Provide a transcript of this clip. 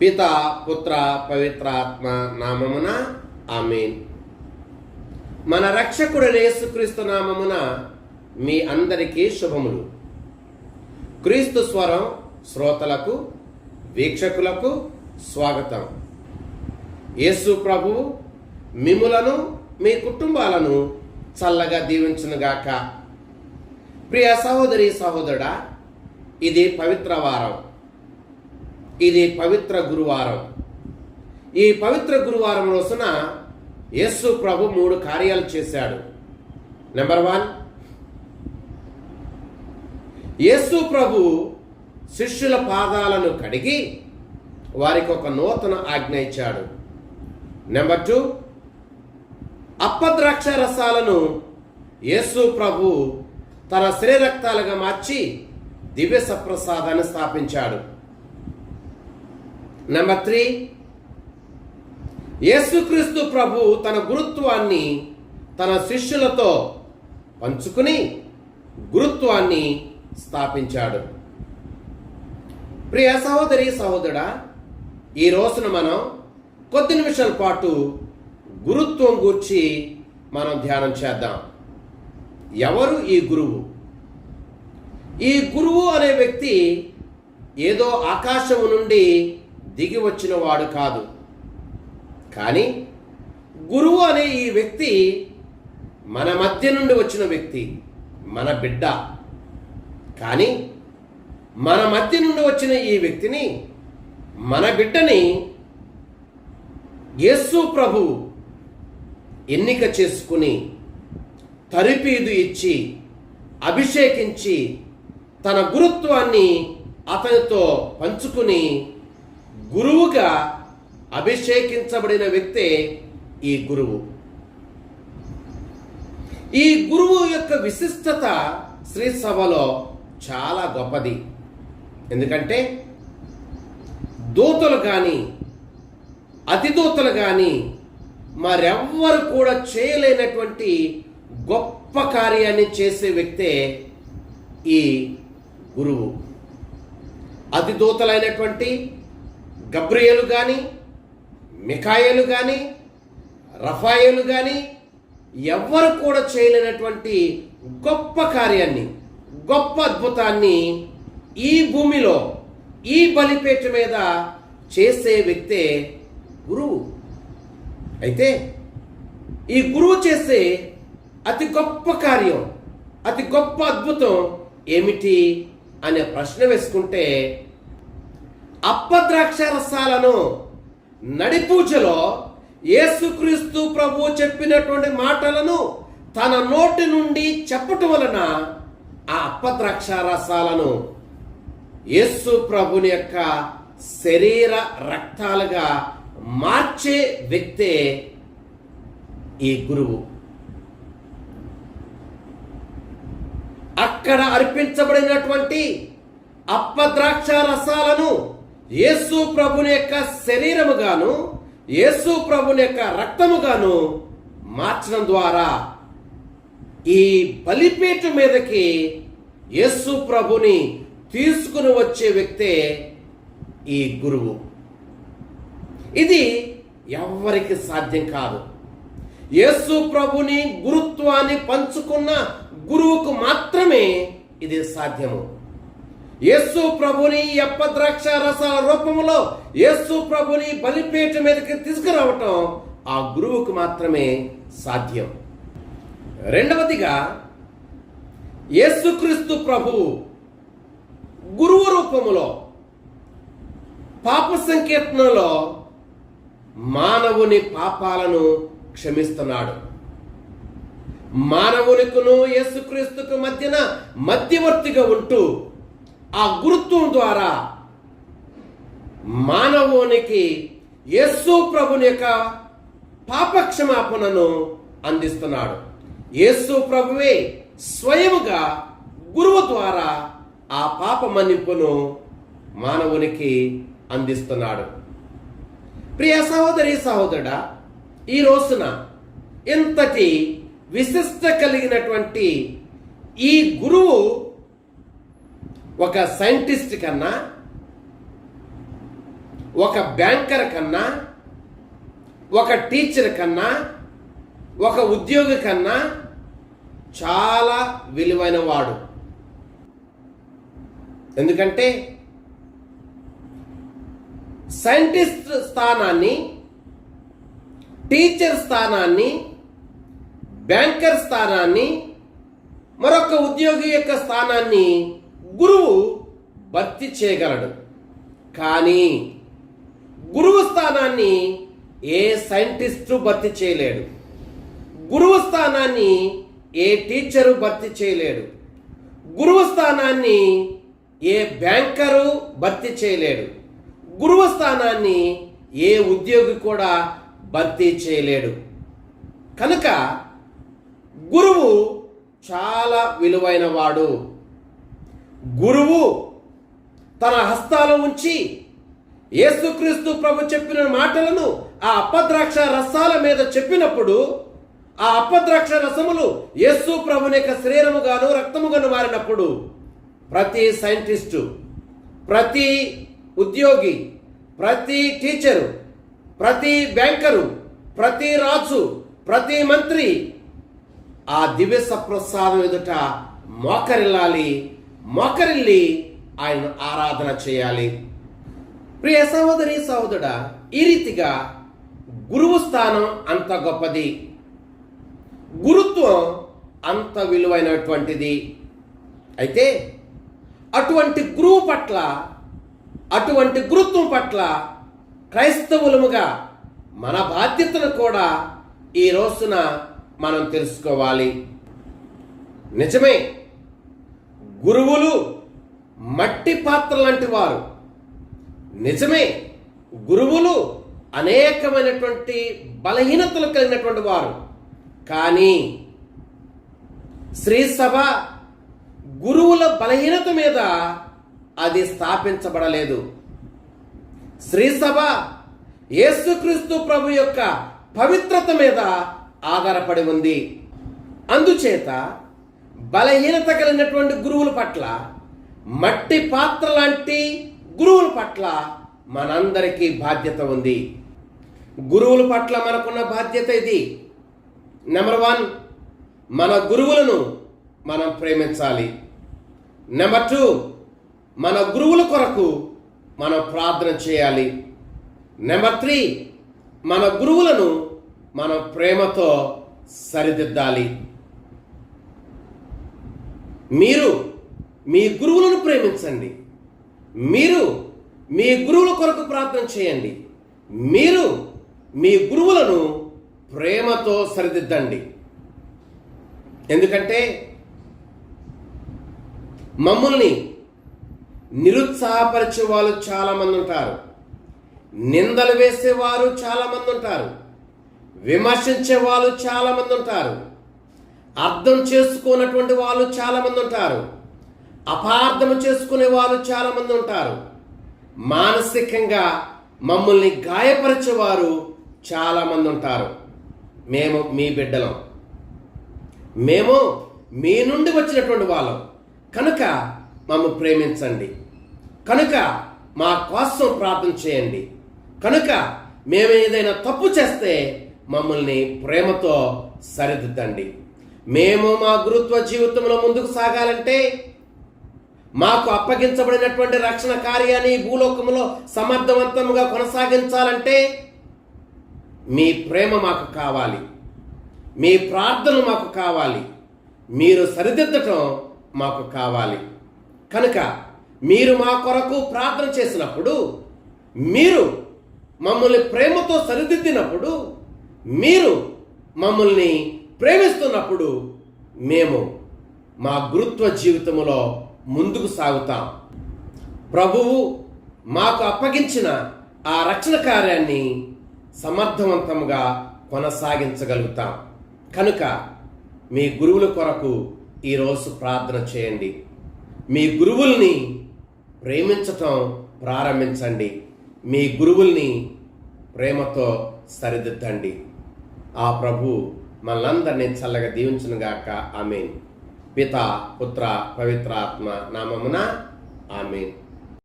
పిత పుత్ర పవిత్రాత్మ నామమున ఆమెన్. మన రక్షకుడు యేసుక్రీస్తు నామమున మీ అందరికీ శుభములు. క్రీస్తు స్వరం శ్రోతలకు వీక్షకులకు స్వాగతం. యేసు ప్రభు మిములను మీ కుటుంబాలను చల్లగా దీవించునుగాక. ప్రియ సహోదరి సహోదరుడా ఇది పవిత్ర వారం. ఇది పవిత్ర గురువారం. ఈ పవిత్ర గురువారం రోజున యేసు ప్రభు మూడు కార్యాలు చేశాడు. నెంబర్ వన్ యేసు ప్రభు శిష్యుల పాదాలను కడిగి వారికి ఒక నూతన ఆజ్ఞ ఇచ్చాడు. నెంబర్ టూ అప్పద్రాక్ష రసాలను యేసు ప్రభు తన శ్రీరక్తాలుగా మార్చి దివ్య సప్రసాదాన్ని స్థాపించాడు. నెంబర్ త్రీ యేసుక్రీస్తు ప్రభు తన గురుత్వాన్ని తన శిష్యులతో పంచుకుని గురుత్వాన్ని స్థాపించాడు. ప్రియ సహోదరి సహోదరుడా ఈ రోజున మనం కొద్ది నిమిషాల పాటు గురుత్వం గూర్చి మనం ధ్యానం చేద్దాం. ఎవరు ఈ గురువు? ఈ గురువు అనే వ్యక్తి ఏదో ఆకాశము నుండి దిగి వచ్చిన వాడు కాదు. కానీ గురువు అనే ఈ వ్యక్తి మన మధ్య నుండి వచ్చిన వ్యక్తి మన బిడ్డ. కానీ మన మధ్య నుండి వచ్చిన ఈ వ్యక్తిని మన బిడ్డని యేసు ప్రభు ఎన్నిక చేసుకుని తరిపీదు ఇచ్చి అభిషేకించి తన గురుత్వాన్ని అతనితో పంచుకుని గురువుగా అభిషేకించబడిన వ్యక్తే ఈ గురువు. ఈ గురువు యొక్క విశిష్టత శ్రీ సభలో చాలా గొప్పది. ఎందుకంటే దూతలు కానీ అతిదూతలు కానీ మరెవ్వరు కూడా చేయలేనటువంటి గొప్ప కార్యాన్ని చేసే వ్యక్తే ఈ గురువు. అతిదూతలైనటువంటి గబ్రియలు కానీ మికాయలు కానీ రఫాయలు కానీ ఎవ్వరు కూడా చేయలేనటువంటి గొప్ప కార్యాన్ని గొప్ప అద్భుతాన్ని ఈ భూమిలో ఈ బలిపేట మీద చేసే వ్యక్తే గురువు. అయితే ఈ గురువు చేసే అతి గొప్ప కార్యం అతి గొప్ప అద్భుతం ఏమిటి అనే ప్రశ్న వేసుకుంటే అప్పద్రాక్ష రసాలను నడిపూజలో యేసుక్రీస్తు ప్రభు చెప్పినటువంటి మాటలను తన నోటి నుండి చెప్పటం వలన ఆ అప్పద్రాక్ష రసాలను యేసు ప్రభుని యొక్క శరీర రక్తాలుగా మార్చే వ్యక్తే ఈ గురువు. అక్కడ అర్పించబడినటువంటి అప్పద్రాక్ష రసాలను యేసు ప్రభుని యొక్క శరీరముగాను యేసు ప్రభుని యొక్క రక్తముగాను మార్చడం ద్వారా ఈ బలిపీఠం మీదకి యేసు ప్రభుని తీసుకుని వచ్చే వ్యక్తే ఈ గురువు. ఇది ఎవ్వరికి సాధ్యం కాదు. యేసు ప్రభుని గురుత్వాన్ని పంచుకున్న గురువుకు మాత్రమే ఇది సాధ్యము. యేసు ప్రభుని ఎప్పద్రాక్ష రసాల రూపంలో యేసు ప్రభుని బలిపేట మీదకి తీసుకురావటం ఆ గురువుకు మాత్రమే సాధ్యం. రెండవదిగా యేసుక్రీస్తు ప్రభు గురువు రూపములో పాప సంకీర్తనలో మానవుని పాపాలను క్షమిస్తున్నాడు. మానవునికును యేసుక్రీస్తుకు మధ్యన మధ్యవర్తిగా ఉంటూ ఆ గురుత్వం ద్వారా మానవునికి యేసు ప్రభుని యొక్క పాపక్షమాపణను అందిస్తున్నాడు. యేసు ప్రభువే స్వయముగా గురువు ద్వారా ఆ పాప మన్నింపును మానవునికి అందిస్తున్నాడు. ప్రియ సహోదరి సహోదరుడా ఈ రోజున ఇంతటి విశిష్ట కలిగినటువంటి ఈ గురువు ఒక సైంటిస్ట్ కన్నా ఒక బ్యాంకర్ కన్నా ఒక టీచర్ కన్నా ఒక ఉద్యోగి కన్నా చాలా విలువైన వాడు ఎందుకంటే సైంటిస్ట్ స్థానాన్ని టీచర్ స్థానాన్ని బ్యాంకర్ స్థానాన్ని మరొక ఉద్యోగి యొక్క స్థానాన్ని గురువు భర్తీ చేయగలడు. కానీ గురువు స్థానాన్ని ఏ సైంటిస్టు భర్తీ చేయలేడు. గురువు స్థానాన్ని ఏ టీచరు భర్తీ చేయలేడు. గురువు స్థానాన్ని ఏ బ్యాంకరు భర్తీ చేయలేడు. గురువు స్థానాన్ని ఏ ఉద్యోగి కూడా భర్తీ చేయలేడు. కనుక గురువు చాలా విలువైన వాడు గురువు తన హస్తాలు ఉంచి యేసుక్రీస్తు ప్రభు చెప్పిన మాటలను ఆ అపద్రాక్ష రసాల మీద చెప్పినప్పుడు ఆ అపద్రాక్ష రసములు యేసు ప్రభుని యొక్క శరీరముగాను రక్తముగాను మారినప్పుడు ప్రతి సైంటిస్టు ప్రతి ఉద్యోగి ప్రతి టీచరు ప్రతి బ్యాంకరు ప్రతి రాజు ప్రతి మంత్రి ఆ దివ్య సప్రసాదం ఎదుట మోకరిల్లాలి మోకరిల్లి ఆయన ఆరాధన చేయాలి. ప్రియ సహోదరి సహోదరుడ ఈ రీతిగా గురువు స్థానం అంత గొప్పది. గురుత్వం అంత విలువైనటువంటిది. అయితే అటువంటి గురువు పట్ల అటువంటి గురుత్వం పట్ల క్రైస్తవులముగా మన బాధ్యతను కూడా ఈ రోజున మనం తెలుసుకోవాలి. నిజమే గురువులు మట్టి పాత్ర లాంటి వారు. నిజమే గురువులు అనేకమైనటువంటి బలహీనతలు కలిగినటువంటి వారు. కానీ శ్రీ సభ గురువుల బలహీనత మీద అది స్థాపించబడలేదు. శ్రీ సభ యేసుక్రీస్తు ప్రభు యొక్క పవిత్రత మీద ఆధారపడి ఉంది. అందుచేత బలహీనత కలిగినటువంటి గురువుల పట్ల మట్టి పాత్ర లాంటి గురువుల పట్ల మనందరికీ బాధ్యత ఉంది. గురువుల పట్ల మనకున్న బాధ్యత ఇది. నెంబర్ వన్ మన గురువులను మనం ప్రేమించాలి. నెంబర్ టూ మన గురువుల కొరకు మనం ప్రార్థన చేయాలి. నెంబర్ త్రీ మన గురువులను మనం ప్రేమతో సరిదిద్దాలి. మీరు మీ గురువులను ప్రేమించండి. మీరు మీ గురువుల కొరకు ప్రార్థన చేయండి. మీరు మీ గురువులను ప్రేమతో సరిదిద్దండి. ఎందుకంటే మమ్మల్ని నిరుత్సాహపరిచే వాళ్ళు చాలామంది ఉంటారు. నిందలు వేసేవారు చాలామంది ఉంటారు. విమర్శించే వాళ్ళు చాలామంది ఉంటారు. అర్థం చేసుకున్నటువంటి వాళ్ళు చాలామంది ఉంటారు. అపార్థం చేసుకునే వాళ్ళు చాలామంది ఉంటారు. మానసికంగా మమ్మల్ని గాయపరిచేవారు చాలామంది ఉంటారు. మేము మీ బిడ్డలం. మేము మీ నుండి వచ్చినటువంటి వాళ్ళం. కనుక మమ్మ ప్రేమించండి. కనుక మా కోసం ప్రార్థన చేయండి. కనుక మేము ఏదైనా తప్పు చేస్తే మమ్మల్ని ప్రేమతో సరిదిద్దండి. మేము మా గురుత్వ జీవితంలో ముందుకు సాగాలంటే మాకు అప్పగించబడినటువంటి రక్షణ కార్యాన్ని భూలోకములో సమర్థవంతముగా సమర్థవంతంగా కొనసాగించాలంటే మీ ప్రేమ మాకు కావాలి. మీ ప్రార్థన మాకు కావాలి. మీరు సరిదిద్దటం మాకు కావాలి. కనుక మీరు మా కొరకు ప్రార్థన చేసినప్పుడు మీరు మమ్మల్ని ప్రేమతో సరిదిద్దినప్పుడు మీరు మమ్మల్ని ప్రేమిస్తున్నప్పుడు మేము మా గురుత్వ జీవితంలో ముందుకు సాగుతాం. ప్రభువు మాకు అప్పగించిన ఆ రక్షణ కార్యాన్ని సమర్థవంతంగా కొనసాగించగలుగుతాం. కనుక మీ గురువుల కొరకు ఈరోజు ప్రార్థన చేయండి. మీ గురువుల్ని ప్రేమించటం ప్రారంభించండి. మీ గురువుల్ని ప్రేమతో సరిదిద్దండి. ఆ ప్రభు మనందరినీ చల్లగా దీవించునుగాక ఆమెన్. పిత పుత్ర పవిత్రాత్మ నామమున ఆమెన్.